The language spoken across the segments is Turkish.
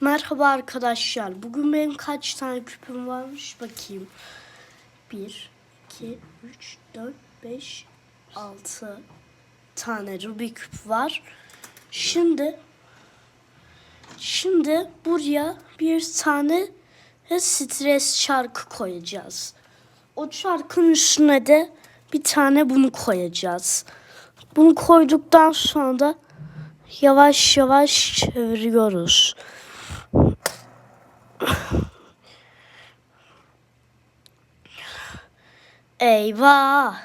Merhaba arkadaşlar. Bugün benim kaç tane küpüm varmış bakayım. 1, 2, 3, 4, 5, 6 tane Rubik küp var. Şimdi şimdi buraya bir tane stres çarkı koyacağız. O çarkın üstüne de bir tane bunu koyacağız. Bunu koyduktan sonra da yavaş yavaş çeviriyoruz. Eyvah!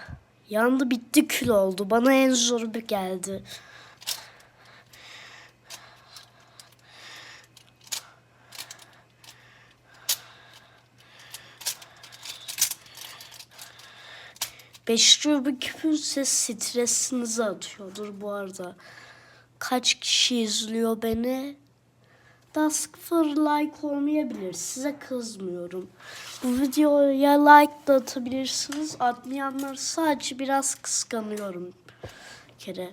Yandı bitti kül oldu. Bana en zoru bir geldi. Beş Rubik küpün ses stresinizi atıyordur bu arada. Kaç kişi izliyor beni? Daha sıfır like olmayabilir. Size kızmıyorum. Bu videoya like da atabilirsiniz. Atmayanlar sadece biraz kıskanıyorum. Bir kere.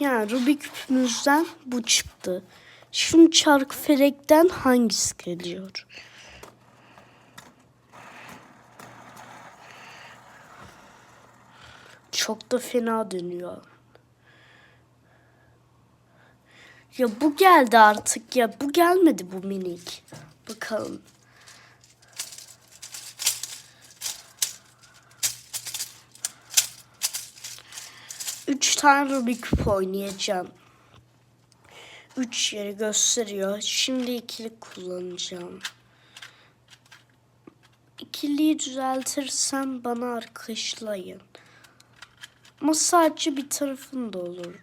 Yani Rubik küpümüzden bu çıktı. Şimdi çark felekten hangisi geliyor? Çok da fena dönüyor. Ya bu geldi artık ya. Bu gelmedi bu minik. Bakalım. Üç tane Rubik küp oynayacağım. Üç yeri gösteriyor. Şimdi ikili kullanacağım. İkiliyi düzeltirsem bana arkadaşlayın. Ama sadece bir tarafında olur.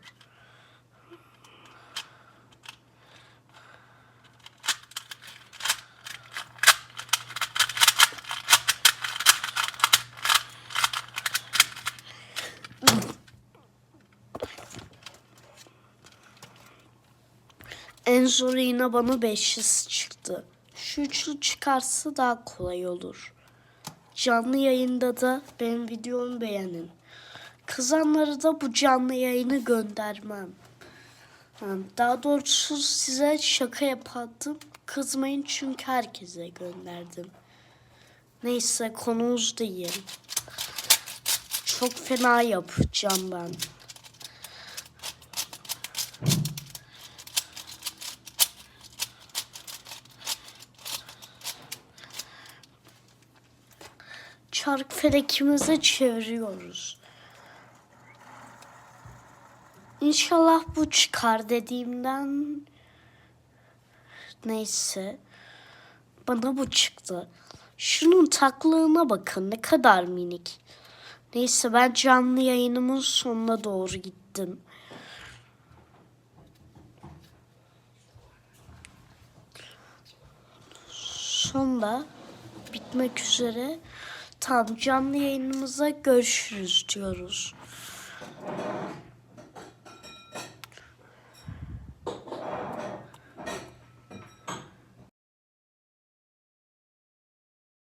En zoru yine bana 500 çıktı. Şu üçlü çıkarsa daha kolay olur. Canlı yayında da benim videomu beğenin. Kızanları da bu canlı yayını göndermem. Daha doğrusu size şaka yapattım. Kızmayın çünkü herkese gönderdim. Neyse konumuz değil. Çok fena yapacağım ben. Çark felekimizi çeviriyoruz. İnşallah bu çıkar dediğimden neyse bana bu çıktı. Şunun taklığına bakın ne kadar minik. Neyse ben canlı yayınımın sonuna doğru gittim. Sonda bitmek üzere. Tamam canlı yayınımıza görüşürüz diyoruz.